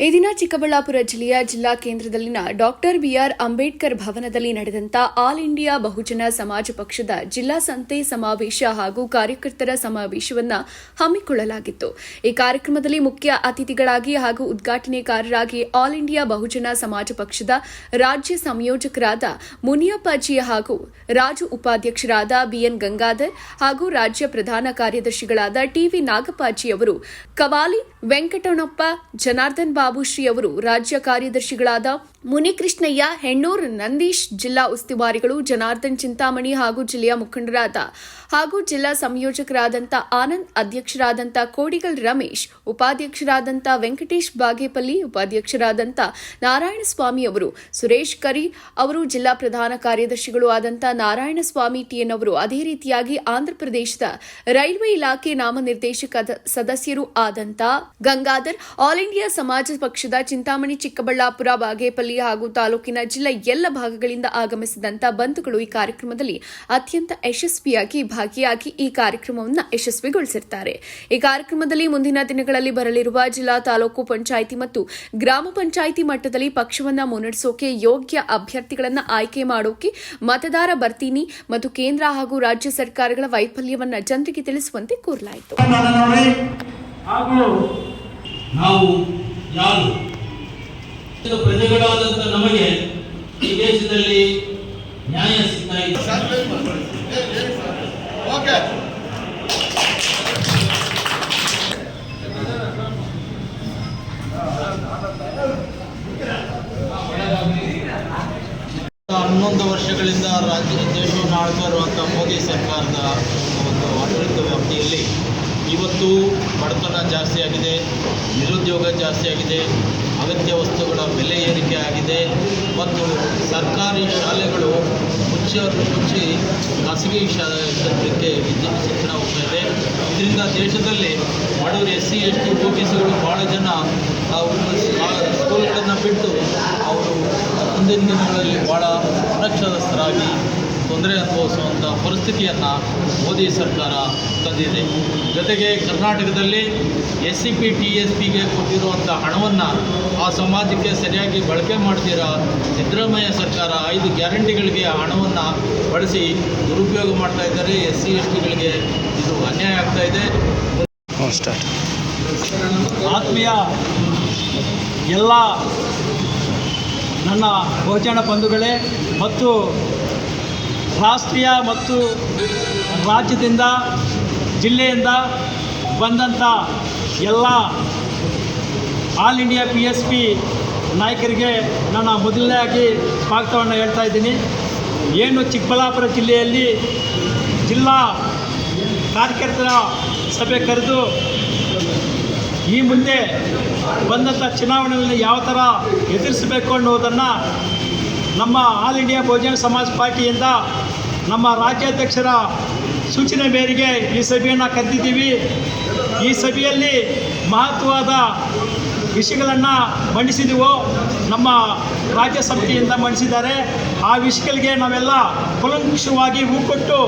ಈ ದಿನ ಚಿಕ್ಕಬಳ್ಳಾಪುರ ಜಿಲ್ಲೆಯ ಜಿಲ್ಲಾ ಕೇಂದ್ರದಲ್ಲಿನ ಡಾಕ್ಟರ್ ಬಿಆರ್ ಅಂಬೇಡ್ಕರ್ ಭವನದಲ್ಲಿ ನಡೆದಂತ ಆಲ್ ಇಂಡಿಯಾ ಬಹುಜನ ಸಮಾಜ ಪಕ್ಷದ ಜಿಲ್ಲಾ ಸಂತೆ ಸಮಾವೇಶ ಹಾಗೂ ಕಾರ್ಯಕರ್ತರ ಸಮಾವೇಶವನ್ನು ಹಮ್ಮಿಕೊಳ್ಳಲಾಗಿತ್ತು. ಈ ಕಾರ್ಯಕ್ರಮದಲ್ಲಿ ಮುಖ್ಯ ಅತಿಥಿಗಳಾಗಿ ಹಾಗೂ ಉದ್ಘಾಟನೆಕಾರರಾಗಿ ಆಲ್ ಇಂಡಿಯಾ ಬಹುಜನ ಸಮಾಜ ಪಕ್ಷದ ರಾಜ್ಯ ಸಂಯೋಜಕರಾದ ಮುನಿಯಪ್ಪಾಜಿ ಹಾಗೂ ರಾಜು ಉಪಾಧ್ಯಕ್ಷರಾದ ಬಿಎನ್ ಗಂಗಾಧರ್ ಹಾಗೂ ರಾಜ್ಯ ಪ್ರಧಾನ ಕಾರ್ಯದರ್ಶಿಗಳಾದ ಟಿವಿ ನಾಗಪ್ಪಾಜಿ ಅವರು, ಕವಾಲಿ ವೆಂಕಟಣಪ್ಪ ಜನಾರ್ದನ್ ಬಾಬುಶ್ರೀ ಅವರು ರಾಜ್ಯ ಕಾರ್ಯದರ್ಶಿಗಳಾದ ಮುನಿಕೃಷ್ಣಯ್ಯ, ಹೆಣ್ಣೂರು, ನಂದೀಶ್ ಜಿಲ್ಲಾ ಉಸ್ತುವಾರಿಗಳು ಜನಾರ್ದನ್ ಚಿಂತಾಮಣಿ ಹಾಗೂ ಜಿಲ್ಲೆಯ ಮುಖಂಡರಾದ ಹಾಗೂ ಜಿಲ್ಲಾ ಸಂಯೋಜಕರಾದಂಥ ಆನಂದ್, ಅಧ್ಯಕ್ಷರಾದಂತ ಕೋಡಿಗಲ್ ರಮೇಶ್, ಉಪಾಧ್ಯಕ್ಷರಾದಂತ ವೆಂಕಟೇಶ್ ಬಾಗೇಪಲ್ಲಿ ಉಪಾಧ್ಯಕ್ಷರಾದಂಥ ನಾರಾಯಣಸ್ವಾಮಿ ಅವರು, ಸುರೇಶ್ ಕರಿ ಅವರು ಜಿಲ್ಲಾ ಪ್ರಧಾನ ಕಾರ್ಯದರ್ಶಿಗಳು ಆದಂಥ ನಾರಾಯಣಸ್ವಾಮಿ ಟಿಎನ್ ಅವರು, ಅದೇ ರೀತಿಯಾಗಿ ಆಂಧ್ರಪ್ರದೇಶದ ರೈಲ್ವೆ ಇಲಾಖೆ ನಾಮನಿರ್ದೇಶಕ ಸದಸ್ಯರು ಆದಂತ ಗಂಗಾಧರ್, ಆಲ್ ಇಂಡಿಯಾ ಸಮಾಜ ಪಕ್ಷದ ಚಿಂತಾಮಣಿ ಚಿಕ್ಕಬಳ್ಳಾಪುರ ಬಾಗೇಪಲ್ಲಿ ಹಾಗೂ ತಾಲೂಕಿನ ಜಿಲ್ಲಾ ಎಲ್ಲ ಭಾಗಗಳಿಂದ ಆಗಮಿಸಿದಂತ ಬಂಧುಗಳು ಈ ಕಾರ್ಯಕ್ರಮದಲ್ಲಿ ಅತ್ಯಂತ ಯಶಸ್ವಿಯಾಗಿ ಭಾಗಿಯಾಗಿ ಈ ಕಾರ್ಯಕ್ರಮವನ್ನು ಯಶಸ್ವಿಗೊಳಿಸಿರುತ್ತಾರೆ ಈ ಕಾರ್ಯಕ್ರಮದಲ್ಲಿ ಮುಂದಿನ ದಿನಗಳಲ್ಲಿ ಬರಲಿರುವ ಜಿಲ್ಲಾ ತಾಲೂಕು ಪಂಚಾಯಿತಿ ಮತ್ತು ಗ್ರಾಮ ಪಂಚಾಯಿತಿ ಮಟ್ಟದಲ್ಲಿ ಪಕ್ಷವನ್ನ ಮುನ್ನಡೆಸೋಕೆ ಯೋಗ್ಯ ಅಭ್ಯರ್ಥಿಗಳನ್ನ ಆಯ್ಕೆ ಮಾಡೋಕೆ ಮತದಾರ ಬರ್ತೀನಿ ಮತ್ತು ಕೇಂದ್ರ ಹಾಗೂ ರಾಜ್ಯ ಸರ್ಕಾರಗಳ ವೈಫಲ್ಯವನ್ನ ಜನರಿಗೆ ತಿಳಿಸುವಂತೆ ಕೋರಲಾಯಿತು. ಪ್ರಜೆಗಳಾದಂಥ ನಮಗೆ ಈ ದೇಶದಲ್ಲಿ ನ್ಯಾಯ ಸಿಗ್ತಾ ಇದೆ. ಓಕೆ ಹನ್ನೊಂದು ವರ್ಷಗಳಿಂದ ರಾಜ್ಯ ದೇಶವನ್ನು ಆಳ್ತಾ ಇರುವಂಥ ಮೋದಿ ಸರ್ಕಾರದ ಒಂದು ಆಡಳಿತ ವ್ಯಾಪ್ತಿಯಲ್ಲಿ ಇವತ್ತು ಬಡತನ ಜಾಸ್ತಿ ಆಗಿದೆ, ನಿರುದ್ಯೋಗ ಜಾಸ್ತಿ ಆಗಿದೆ, ಅಗತ್ಯ ವಸ್ತುಗಳ ಬೆಲೆ ಏರಿಕೆ ಆಗಿದೆ ಮತ್ತು ಸರ್ಕಾರಿ ಶಾಲೆಗಳು ಮುಚ್ಚಿ ಮುಚ್ಚಿ ಖಾಸಗಿ ಶಾಲೆ ಕ್ಷೇತ್ರಕ್ಕೆ ವಿದ್ಯೆ ಶಿಕ್ಷಣ ಹೋಗ್ತಾ ಇದೆ. ಇದರಿಂದ ದೇಶದಲ್ಲಿ ಬಡವರು S C S T O B ಸಿಗಳು ಭಾಳ ಜನ ಸ್ಕೂಲ್ಗಳನ್ನು ಬಿಟ್ಟು ಅವರು ಮುಂದಿನ ದಿನಗಳಲ್ಲಿ ಭಾಳ ಅನಕ್ಷರಸ್ಥರಾಗಿ ತೊಂದರೆ ಅನುಭವಿಸುವಂಥ ಪರಿಸ್ಥಿತಿಯನ್ನು ಮೋದಿ ಸರ್ಕಾರ ತಂದಿದೆ. ಜೊತೆಗೆ ಕರ್ನಾಟಕದಲ್ಲಿ S C P T S ಪಿಗೆ ಕೊಟ್ಟಿರುವಂಥ ಹಣವನ್ನು ಆ ಸಮಾಜಕ್ಕೆ ಸರಿಯಾಗಿ ಬಳಕೆ ಮಾಡ್ತೀರಾ? ಸಿದ್ದರಾಮಯ್ಯ ಸರ್ಕಾರ ಐದು ಗ್ಯಾರಂಟಿಗಳಿಗೆ ಆ ಹಣವನ್ನು ಬಳಸಿ ದುರುಪಯೋಗ ಮಾಡ್ತಾ ಇದ್ದಾರೆ. ಎಸ್ ಸಿ ಎಸ್ ಟಿಗಳಿಗೆ ಇದು ಅನ್ಯಾಯ ಆಗ್ತಾ ಇದೆ. ಆತ್ಮೀಯ ಎಲ್ಲ ನನ್ನ ಬಹುಜನ ಬಂಧುಗಳೇ ಮತ್ತು ರಾಷ್ಟ್ರೀಯ ಮತ್ತು ರಾಜ್ಯದಿಂದ, ಜಿಲ್ಲೆಯಿಂದ ಬಂದಂಥ ಎಲ್ಲ all India P S P ನಾಯಕರಿಗೆ ನನ್ನ ಮೊದಲನೇದಾಗಿ ಸ್ವಾಗತವನ್ನು ಹೇಳ್ತಾ ಇದ್ದೀನಿ. ಏನು ಚಿಕ್ಕಬಳ್ಳಾಪುರ ಜಿಲ್ಲೆಯಲ್ಲಿ ಜಿಲ್ಲಾ ಕಾರ್ಯಕರ್ತರ ಸಭೆ ಕರೆದು ಈ ಮುಂದೆ ಬಂದಂಥ ಚುನಾವಣೆಯಲ್ಲಿ ಯಾವ ಥರ ಎದುರಿಸಬೇಕು ಅನ್ನೋದನ್ನು ನಮ್ಮ ಆಲ್ ಇಂಡಿಯಾ ಬಹುಜನ ಸಮಾಜ ಪಾರ್ಟಿಯಿಂದ ನಮ್ಮ ರಾಜ್ಯಾಧ್ಯಕ್ಷರ ಸೂಚನೆ ಮೇರೆಗೆ ಈ ಸಭೆಯನ್ನು ಕರೆದಿದ್ದೀವಿ. ಈ ಸಭೆಯಲ್ಲಿ ಮಹತ್ವವಾದ ವಿಷಯಗಳನ್ನು ಮಂಡಿಸಿದೆವು ನಮ್ಮ ರಾಜ್ಯ ಸಮಿತಿಯಿಂದ ಮಂಡಿಸಿದ್ದಾರೆ. ಆ ವಿಷಯಗಳಿಗೆ ನಾವೆಲ್ಲ ಕುಲಂಕುಷವಾಗಿ ಹೂ ಕೊಟ್ಟು